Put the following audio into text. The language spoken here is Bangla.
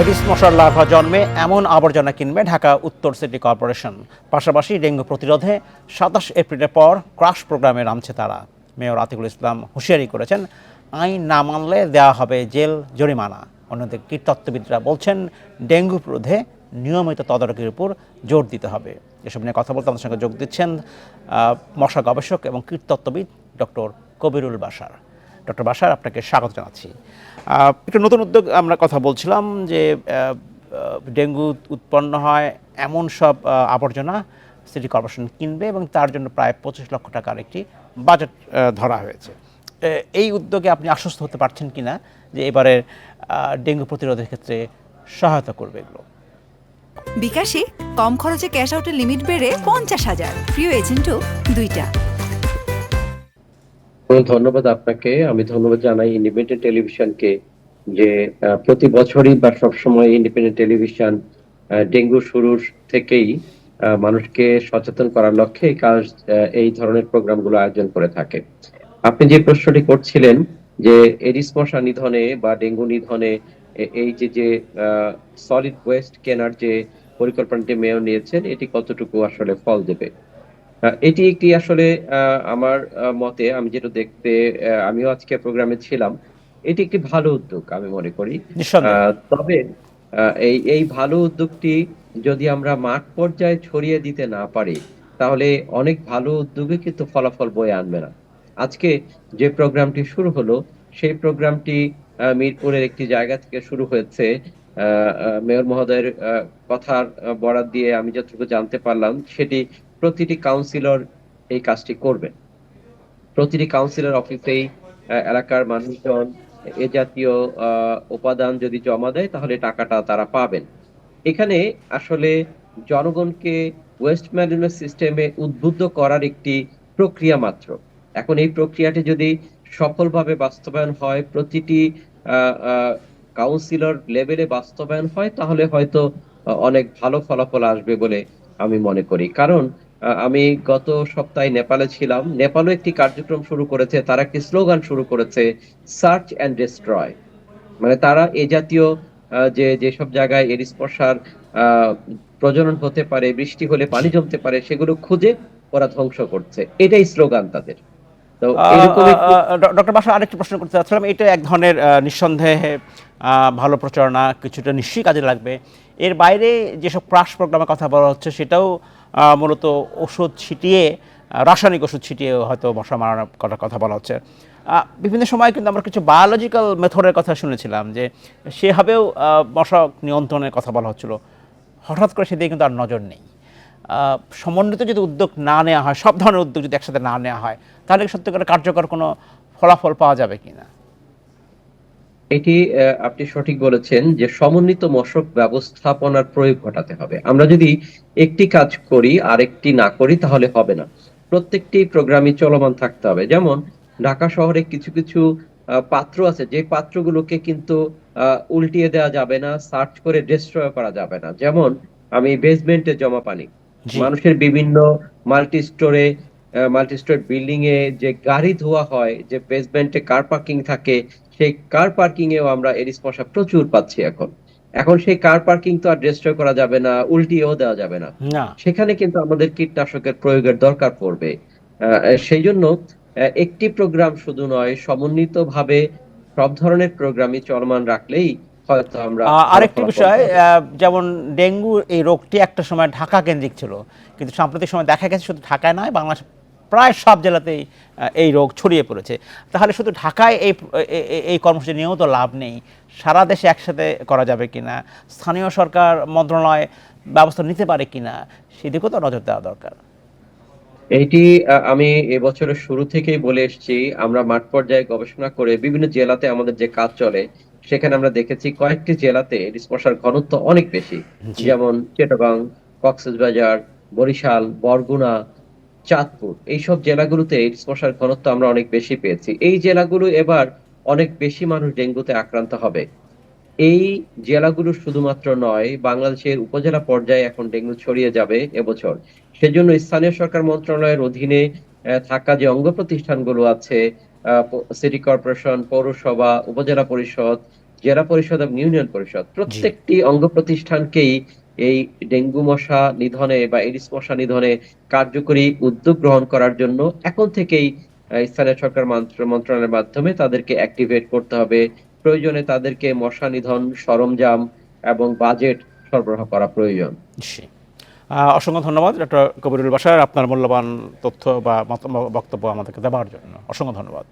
এডিস মশার লার্ভা জন্মে এমন আবর্জনা কিনবে ঢাকা উত্তর সিটি কর্পোরেশন। পাশাপাশি ডেঙ্গু প্রতিরোধে সাতাশ এপ্রিলের পর ক্রাশ প্রোগ্রামে নামছে তারা। মেয়র আতিকুল ইসলাম হুঁশিয়ারি করেছেন, আইন না মানলে দেওয়া হবে জেল, জরিমানা। অন্যদিকে কীটতত্ত্ববিদরা বলছেন, ডেঙ্গু প্রতিরোধে নিয়মিত তদারকির উপর জোর দিতে হবে। এসব নিয়ে কথা বলতে আমাদের সঙ্গে যোগ দিচ্ছেন মশা গবেষক এবং কীটতত্ত্ববিদ ডক্টর কবিরুল বাসার ডক্টর বাসার আপনাকে স্বাগত জানাচ্ছি। একটু নতুন উদ্যোগ আমরা কথা বলছিলাম যে ডেঙ্গু উৎপন্ন হয় এমন সব আবর্জনা সিটি কর্পোরেশন কিনবে এবং তার জন্য প্রায় পঁচিশ লক্ষ টাকার একটি বাজেট ধরা হয়েছে। এই উদ্যোগে আপনি আশ্বস্ত হতে পারছেন কিনা যে এবারে ডেঙ্গু প্রতিরোধের ক্ষেত্রে সহায়তা করবে এগুলো? বিকাশে কম খরচে ক্যাশ আউটের লিমিট বেড়ে পঞ্চাশ হাজার। প্রিয় এজেন্টও দুইটা। ধন্যবাদ আপনাকে। আমি ধন্যবাদ জানাই ইন্ডিপেন্ডেন্ট টেলিভিশনকে যে প্রতি বছরই বা সবসময় ইন্ডিপেন্ডেন্ট টেলিভিশন ডেঙ্গু শুরুর থেকেই মানুষকে সচেতন করার লক্ষ্যে কাজ এই ধরনের প্রোগ্রামগুলো আয়োজন করে থাকে। আপনি যে প্রশ্নটি করছিলেন যে এডিস মশা নিধনে বা ডেঙ্গু নিধনে এই যে যে সলিড ওয়েস্ট কেনার যে পরিকল্পনাটি মেয়র নিয়েছেন, এটি কতটুকু আসলে ফল দেবে? এটি একটি আসলে আহ, আমার মতে আমি যেটা দেখতে আমিও আজকে প্রোগ্রামে ছিলাম এটি একটি ভালো উদ্যোগ আমি মনে করি। তবে এই এই ভালো উদ্যোগটি যদি আমরা মাঠ পর্যায়ে ছড়িয়ে দিতে না পারি তাহলে অনেক ভালো উদ্যোগে কিন্তু ফলাফল বয়ে আনবে না। আজকে যে প্রোগ্রামটি শুরু হলো সেই প্রোগ্রামটি মিরপুরের একটি জায়গা থেকে শুরু হয়েছে। মেয়র মহোদয়ের কথার বরাত দিয়ে আমি যতটুকু জানতে পারলাম সেটি প্রতিটি কাউন্সিলর এই কাজটি করবে প্রতিটি কাউন্সিলর অফিসেই এলাকার মানুষজন, এ জাতীয় উপাদান যদি জমা দেয়, তাহলে টাকাটা তারা পাবেন। এখানে আসলে জনগণকে ওয়েস্ট ম্যানেজমেন্ট সিস্টেমে উদ্বুদ্ধ করার একটি প্রক্রিয়া মাত্র। এখন এই প্রক্রিয়াটি যদি সফলভাবে বাস্তবায়ন হয়, প্রতিটি কাউন্সিলর লেভেলে বাস্তবায়ন হয়, তাহলে হয়তো অনেক ভালো ফলাফল আসবে বলে আমি মনে করি। কারণ আমি গত সপ্তাহে নেপালে ছিলাম। নেপালও একটি কার্যক্রম শুরু করেছে তারা একটি স্লোগান শুরু করেছে সার্চ অ্যান্ড ডিস্ট্রয় মানে তারা এ জাতীয় যে যেসব জায়গায় এর স্পর্শার প্রজনন হতে পারে বৃষ্টি হলে পানি জমতে পারে সেগুলো খুঁজে ওরা ধ্বংস করছে। এটাই স্লোগান তাদের। ডক্টর বাসা আরেকটি প্রশ্ন করতে চাচ্ছিলাম। এটা এক ধরনের নিঃসন্দেহে আহ, ভালো প্রচারণা কিছুটা নিশ্চয়ই কাজে লাগবে। এর বাইরে যেসব ক্রাশ প্রোগ্রামের কথা বলা হচ্ছে সেটাও মূলত ওষুধ ছিটিয়ে রাসায়নিক ওষুধ ছিটিয়ে হয়তো মশা মারার কথা বলা হচ্ছে। বিভিন্ন সময় কিন্তু আমরা কিছু বায়োলজিক্যাল মেথডের কথা শুনেছিলাম যে সেভাবেও মশা নিয়ন্ত্রণের কথা বলা হচ্ছিল। হঠাৎ করে সেদিকে কিন্তু আর নজর নেই। সমন্বিত যদি উদ্যোগ না নেওয়া হয়, সব ধরনের উদ্যোগ যদি একসাথে না নেওয়া হয়, তাহলে কি সত্যিকার কার্যকর কোনো ফলাফল পাওয়া যাবে কিনা? এটি আপনি সঠিক বলেছেন যে সমন্বিত মশক ব্যবস্থাপনার প্রয়োগ ঘটাতে হবে। আমরা যদি একটি কাজ করি আর একটি না করি তাহলে হবে না। প্রত্যেকটি প্রোগ্রামই চলমান থাকতে হবে। যেমন ঢাকা শহরে কিছু কিছু পাত্র আছে যে পাত্রগুলোকে কিন্তু উল্টিয়ে দেওয়া যাবে না সার্চ করে ডিস্ট্রয় করা যাবে না। যেমন আমি বেসমেন্টে জমা পানি। মানুষের বিভিন্ন মাল্টি স্টোরে মাল্টি স্টোর বিল্ডিং এ যে গাড়ি ধোয়া হয় যে বেসমেন্টে কার পার্কিং থাকে সেই কার পার্কিং এও আমরা এরিস মশা প্রচুর পাচ্ছি এখন। এখন সেই কার পার্কিং তো আর ডিস্ট্রয় করা যাবে না উল্টিয়েও দেওয়া যাবে না। সেখানে কিন্তু আমাদের কীটনাশকের প্রয়োগের দরকার পড়বে। সেই জন্য একটি প্রোগ্রাম শুধু নয় সমন্বিতভাবে সব ধরনের প্রোগ্রামই চলমান রাখলেই হয়তো আমরা আরেকটি বিষয় যেমন ডেঙ্গু এই রোগটি একটা সময় ঢাকা কেন্দ্রিক ছিল। কিন্তু সাম্প্রতিক সময় দেখা গেছে শুধু ঢাকায় নয় বাংলাদেশ প্রায় সব জেলাতেই এই রোগ ছড়িয়ে পড়েছে। তাহলে শুধু ঢাকায় এই এই কর্মসূচি নিয়েও তো লাভ নেই। সারা দেশে একসাথে করা যাবে কিনা? স্থানীয় সরকার মন্ত্রণালয় ব্যবস্থা নিতে পারে কিনা? সেদিকেও তো নজর দেওয়া দরকার। এইটি আমি এবছরের শুরু থেকেই বলে এসেছি আমরা মাঠ পর্যায়ে গবেষণা করে বিভিন্ন জেলাতে আমাদের যে কাজ চলে সেখানে আমরা দেখেছি কয়েকটি জেলাতে মশার ঘনত্ব অনেক বেশি। যেমন চিটাগাং কক্সবাজার বরিশাল বরগুনা চাঁদপুর। এইসব জেলাগুলোতে এডিস মশার ঘনত্ব আমরা অনেক বেশি পেয়েছি। এই জেলাগুলো এবার অনেক বেশি মানুষ ডেঙ্গুতে আক্রান্ত হবে। এই জেলাগুলো শুধুমাত্র নয় বাংলাদেশের উপজেলা পর্যায়ে এখন ডেঙ্গু ছড়িয়ে যাবে এবছর। সেজন্য স্থানীয় সরকার মন্ত্রণালয়ের অধীনে থাকা যে অঙ্গ প্রতিষ্ঠানগুলো আছে সিটি কর্পোরেশন পৌরসভা উপজেলা পরিষদ জেলা পরিষদ এবং ইউনিয়ন পরিষদ প্রত্যেকটি অঙ্গ প্রতিষ্ঠানকেই এই ডেঙ্গু মশা নিধনে বা এডিস মশা নিধনে কার্যকরী উদ্যোগ গ্রহণ করার জন্য এখন থেকেই স্থানীয় সরকার মন্ত্রণালয়ের মাধ্যমে তাদেরকে অ্যাক্টিভেট করতে হবে। প্রয়োজনে তাদেরকে মশা নিধন, সরঞ্জাম এবং বাজেট সরবরাহ করা প্রয়োজন। অসংখ্য ধন্যবাদ, ডক্টর কবিরুল বাসার আপনার মূল্যবান তথ্য বা বক্তব্য আমাদেরকে দেওয়ার জন্য। অসংখ্য ধন্যবাদ।